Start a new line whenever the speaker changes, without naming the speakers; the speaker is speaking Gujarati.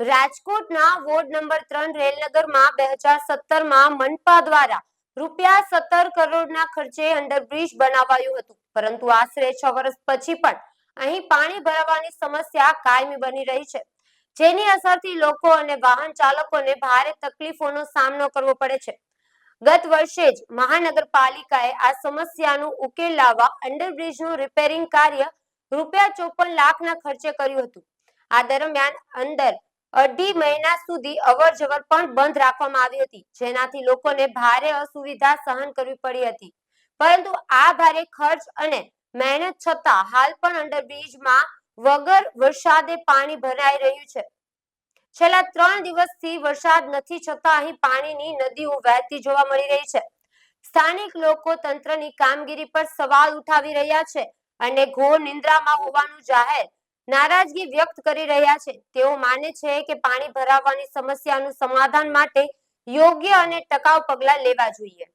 રાજકોટના વોર્ડ નંબર ત્રણ રેલનગરમાં બે હજાર સત્તરમાં મનપા દ્વારા રૂપિયા સત્તર કરોડના ખર્ચે અંડરબ્રિજ બનાવાયું હતું. પરંતુ આશરે છ વર્ષ પછી પણ અહીં પાણી ભરાવાની સમસ્યા કાયમી બની રહી છે. જેની અસરથી લોકો અને વાહન ચાલકોને ભારે તકલીફોનો સામનો કરવો પડે છે. ગત વર્ષે જ મહાનગરપાલિકાએ આ સમસ્યાનું ઉકેલ લાવવા અંડરબ્રિજનું રિપેરિંગ કાર્ય રૂપિયા ચોપન લાખના ખર્ચે કર્યું હતું. આ દરમિયાન અંદર અઢી મહિના સુધી અવર જવર પણ બંધ રાખવામાં આવી હતી, જેનાથી લોકોને ભારે અસુવિધા સહન કરવી પડી હતી. પરંતુ આ ભારે ખર્ચ અને મહેનત છતાં હાલ પણ અંડરબ્રિજમાં વગર વરસાદે પાણી ભરાઈ રહ્યું છે. છેલ્લા ત્રણ દિવસથી વરસાદ નથી છતાં અહીં પાણીની નદીઓ વહેતી જોવા મળી રહી છે. સ્થાનિક લોકો તંત્રની કામગીરી પર સવાલ ઉઠાવી રહ્યા છે અને ઘોર નિંદ્રામાં હોવાનું જાહેર નારાજગી વ્યક્ત કરી રહ્યા છે. તેઓ માને છે કે પાણી ભરાવાની સમસ્યાનું સમાધાન માટે યોગ્ય અને ટકાઉ પગલાં લેવા જોઈએ.